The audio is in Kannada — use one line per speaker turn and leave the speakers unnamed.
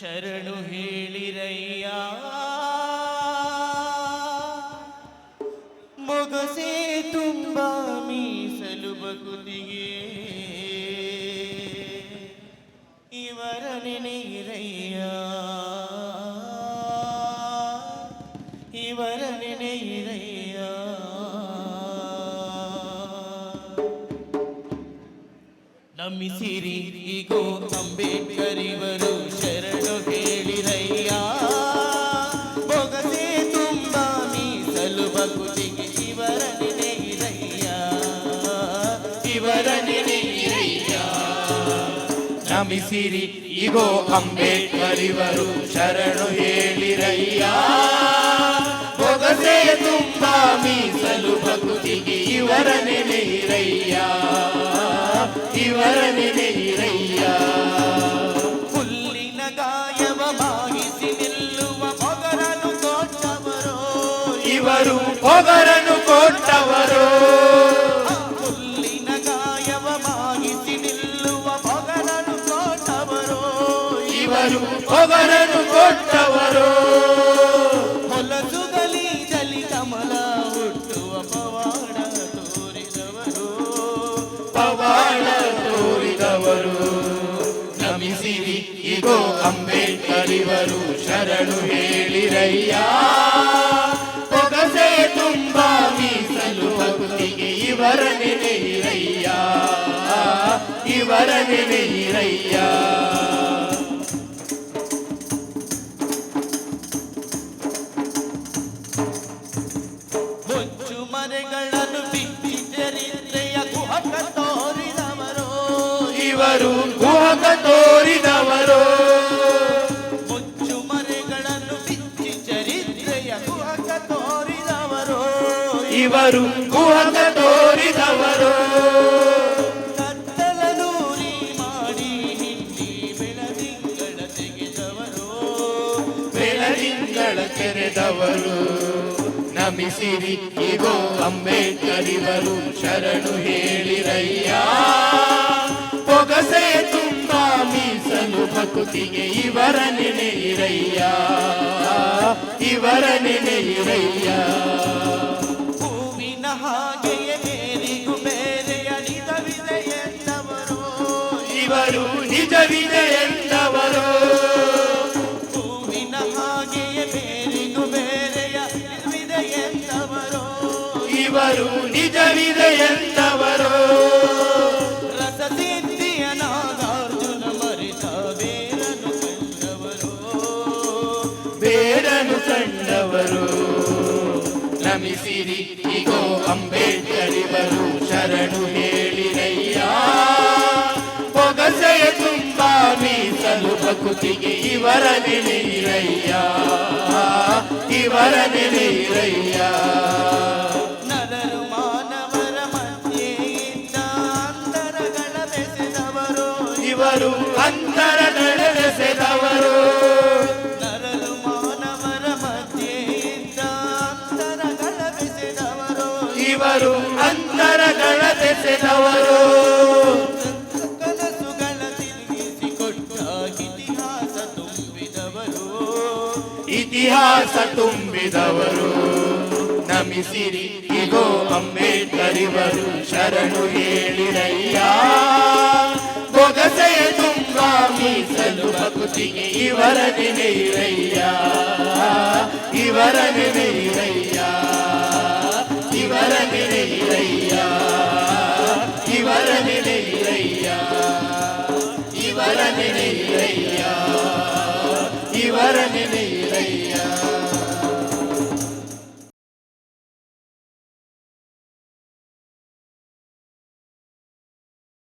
ಶರಣು ಹೇಳಿರಯ್ಯ. ಮೊಗಸೆ ತುಂಬ ಮೀಸಲು ಬಗುದಿಗೆ. ಇವರ ನೆನೆಯಿರಯ್ಯ. ಇವರ ನೆನೆಯಿರಯ್ಯ. ನಮಿಸಿರಿ ಈಗೋ ಅಂಬೇಡ್ಕರ್ ಇವರು ಶರಣು
ನಮಿಸಿರಿ ಇಗೋ ಅಂಬೇಡ್ಕರ್ ಇವರು ಶರಣು ಹೇಳಿರಯ್ಯ. ಬೊಗಸೆ ತುಂಬ ಮೀಸಲು ಭಕ್ತಿಗೆ ಇವರ ನೆನೆಯಿರಯ್ಯ. ಇವರ ನೆನೆಯಿರಯ್ಯ.
ಹುಲ್ಲಿನ ಗಾಯವ ಮಾಗಿಸಿ ನಿಲ್ಲುವ ಹೊಗರನು ಕೊಟ್ಟವರು
ಇವರು ಪೊಗರನು ಇವರು ಪೊಗರನು ಕೊಟ್ಟವರು.
ಹೊಲಸುಗಲಿ ಜಲಿ ಕಮಲ ಹುಟ್ಟುವ ಪವಾಡ ತೋರಿದವರು.
ಪವಾಡ ತೋರಿದವರು. ನಮಿಸಿರಿ ಇಗೋ ಅಂಬೇಡ್ಕರ್ ಇವರು ಶರಣು ಹೇಳಿರಯ್ಯ. ಪೊಗಸೆ ತುಂಬ ಮೀಸಲು ಭಕ್ತಿಗೆ ಇವರ ನೆನೆಯಿರಯ್ಯ ಇವರ ನೆನೆಯಿರಯ್ಯ ಇವರು ಗುಹಕ ತೋರಿದವರು.
ಮುಚ್ಚು ಮರೆಗಳನ್ನು ಬಿಚ್ಚಿ ಚರಿತ್ರೆಯ ಗುಹಕ ತೋರಿದವರು.
ಇವರು ಗುಹಕ ತೋರಿದವರು.
ಮಾಡಿ ಬೆಳದಿಂಗಳ ತೆಗೆದವರು.
ಬೆಳದಿಂಗಳ ತೆರೆದವರು. ನಮಿಸಿರಿ ಇಗೋ ಅಂಬೇಡ್ಕರ್ ಇವರು ಶರಣು ಹೇಳಿರಯ್ಯ. ಪೊಗಸೆ ತುಂಬ ಮೀಸಲು ಭಕ್ತಿಗೆ ಇವರ ನೆನೆಯಿರಯ್ಯ ಇವರ ನೆನೆಯಿರಯ್ಯ
ಹೂವಿನ ಹಾಗೆಯೇ ಮೇರಿಗೂ ಬೇರೆಯ ನಿಜವಿದೆ ಎಂದವರು
ಇವರು ನಿಜವಿದೆ ಎಂದವರು ನಮಿಸಿರಿ ಇಗೋ ಅಂಬೇಡ್ಕರಿವರು ಶರಣು ಹೇಳಿರಯ್ಯ. ಪೊಗಸೆಯ ತುಂಬ ಮೀಸಲು ಪ್ರಕೃತಿಗೆ ಇವರ ನೆನೆಯಿರಯ್ಯ ಇವರ
ಬೆಸೆದವರು.
ಇವರು ಅಂತರ ಇವರು ಅಂತರಗಳ ಬೆಸೆದವರು
ಕನಸುಗಳ ಇತಿಹಾಸ ತುಂಬಿದವರು.
ಇತಿಹಾಸ ತುಂಬಿದವರು ನಮಿಸಿರಿ, ಇಗೋ ಅಂಬೇಡ್ಕರಿವರು, ಶರಣು ಹೇಳಿರಯ್ಯ. ಬೊಗಸೆಯ ತುಂಬ ಮೀಸಲು ಭಕ್ತಿಗೆ ಇವರ ನೆನೆಯಿರಯ್ಯ ಇವರ ನೆನೆಯಿರಯ್ಯ ಇವರ ನೆನೆಯಿರಯ್ಯ ಇವರ ನೆನೆಯಿರಯ್ಯ ಇವರ ನೆನೆಯಿರಯ್ಯ ಇವರ ನೆನೆಯಿರಯ್ಯ